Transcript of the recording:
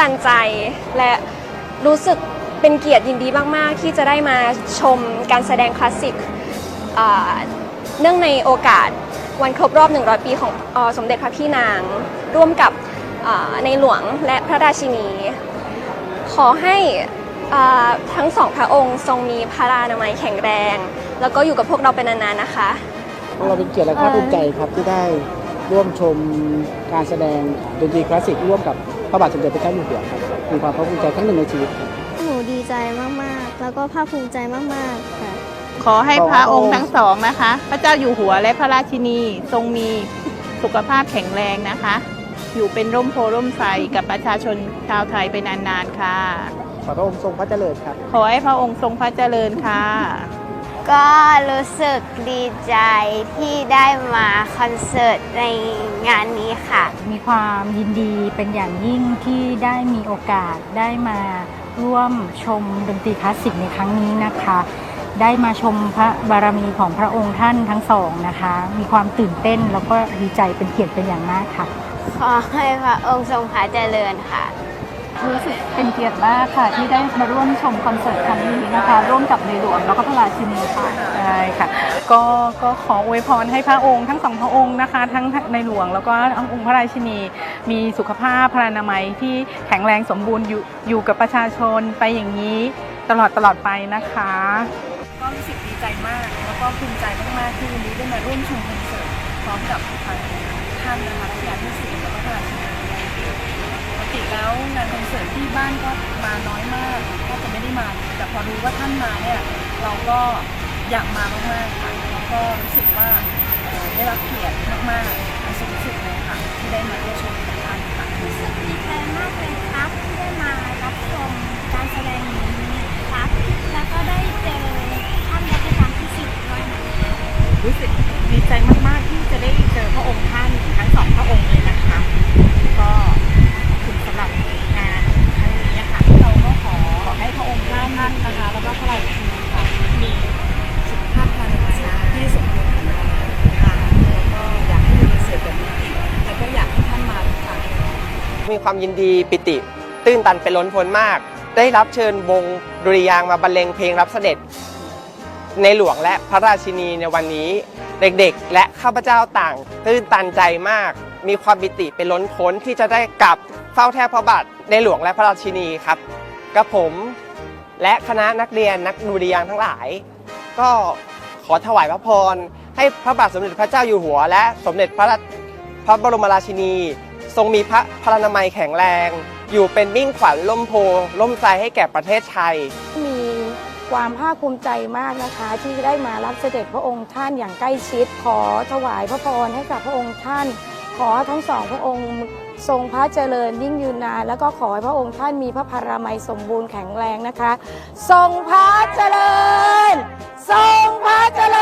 ตันใจ และรู้สึกเป็นเกียรติยินดีมาก ๆ ที่จะได้มาชมการแสดงคลาสสิกเนื่องในโอกาสวันครบรอบ 100 ปีของอสมเด็จพระพี่นาง ร่วมกับในหลวงและพระราชินี ขอให้อ่าทั้งสองพระองค์ทรงมีพระรานามัยแข็งแรง แล้วก็อยู่กับพวกเราเป็นนานๆนะคะ เราเป็นเกียรติและภาคภูมิใจครับที่ได้ร่วมชมการแสดงดนตรีคลาสสิกร่วมกับ พระบาทสมเด็จพระเจ้าอยู่หัวครับมีความภาคภูมิใจครั้งหนึ่งในชีวิตครับ หนูดีใจมากๆ แล้วก็ภาคภูมิใจมากๆค่ะ ขอให้พระองค์ทั้งสองนะคะ พระเจ้าอยู่หัวและพระราชินีทรงมีสุขภาพแข็งแรงนะคะ อยู่เป็นร่มโพร่มไทรกับประชาชนชาวไทยไปนานๆค่ะ ขอพระองค์ทรงพระเจริญครับ ขอให้พระองค์ทรงพระเจริญค่ะ ก็รู้สึกดีใจที่ได้มาคอนเสิร์ตในงานนี้ค่ะ มีความยินดีเป็นอย่างยิ่งที่ได้มีโอกาสได้มาร่วมชมดนตรีคลาสสิกในครั้งนี้นะคะ ได้มาชมพระบารมีของพระองค์ท่านทั้งสองนะคะ มีความตื่นเต้นแล้วก็ดีใจเป็นเกียรติเป็นอย่างมากค่ะ ขอให้พระองค์ทรงพระเจริญค่ะ รู้สึกเป็นเกียรติมากค่ะ ที่ได้มาร่วมชมคอนเสิร์ตครั้งนี้นะคะ ร่วมกับในหลวงแล้วก็พระราชินีค่ะใช่ค่ะ ก็ก็ขออวยพรให้พระองค์ทั้งสองพระองค์นะคะ ทั้งในหลวงแล้วก็องค์พระราชินี มีสุขภาพพลานามัยที่แข็งแรงสมบูรณ์อยู่อยู่กับประชาชนไปอย่างนี้ตลอดตลอดไปนะคะ ก็รู้สึกดีใจมาก แล้วก็ภูมิใจมากๆที่วันนี้ได้มาร่วมชมคอนเสิร์ตพร้อมกับทางท่านนะคะรัชกาลที่สี่แล้วก็พระราชินีปกติแล้ว นคอนเสิร์ตที่บ้านก็มาน้อยมากก็จะไม่ได้มา แต่พอรู้ว่าท่านมาเนี่ยเราก็อยากมามากๆค่ะแล้วก็รู้สึกว่าเอ่อได้รับเกียรติมากๆอันสูงสุดเลยค่ะที่ได้มาร่วมชมกับท่านค่ะดีใจมากเลยครับที่ได้มารับชมการแสดงนี้ครับแล้วก็ได้เจอท่านรัชกาลที่สิบด้วยนะรู้สึกดีใจมากๆที่จะได้เจอพระองค์ท่านทั้งสองพระองค์เลยนะคะ ก็ขอบคุณสำหรับงานครั้งนี้ค่ะเราก็ขอขอให้พระองค์ ท่านนะคะ แล้วก็พระราชนีค่ะมีสุขภาพพลานามัยที่สมบูรณ์แข็งแรงค่ะแล้วก็อยากให้มีคอนเสร์ตแบบนี้อีกแล้วก็อยากให้ท่านมาทุกครั้งมีความยินดีปิติ ตื้นตันเป็นล้นพ้นมาก ได้รับเชิญวงดุริยางมาบรรเลงเพลงรับเสด็จ ในหลวงและพระราชินีในวันนี้ เด็กๆ และข้าพเจ้าต่าง ตื้นตันใจมาก มีความปิติเป็นล้นพ้นที่จะได้กลับเฝ้าแทบพระบาทในหลวงและพระราชินีครับกับผม และคณะนักเรียนนักดุริยางค์ทั้งหลาย ก็ขอถวายพระพร ให้พระบาทสมเด็จพระเจ้าอยู่หัว และสมเด็จพระราชพระบรมราชินี ทรงมีพระพลานามัยแข็งแรง อยู่เป็นมิ่งขวัญล่มโพล่มใจให้แก่ประเทศไทย มีความภาคภูมิใจมากนะคะ ที่ได้มารับเสด็จพระองค์ท่านอย่างใกล้ชิด ขอถวายพระพรให้กับพระองค์ท่าน ขอทั้งสองพระองค์ทรงพระเจริญยิ่งยืนนาน แล้วก็ขอให้พระองค์ท่านมีพระพารามัยสมบูรณ์แข็งแรงนะคะ ทรงพระเจริญ ทรงพระเจริญ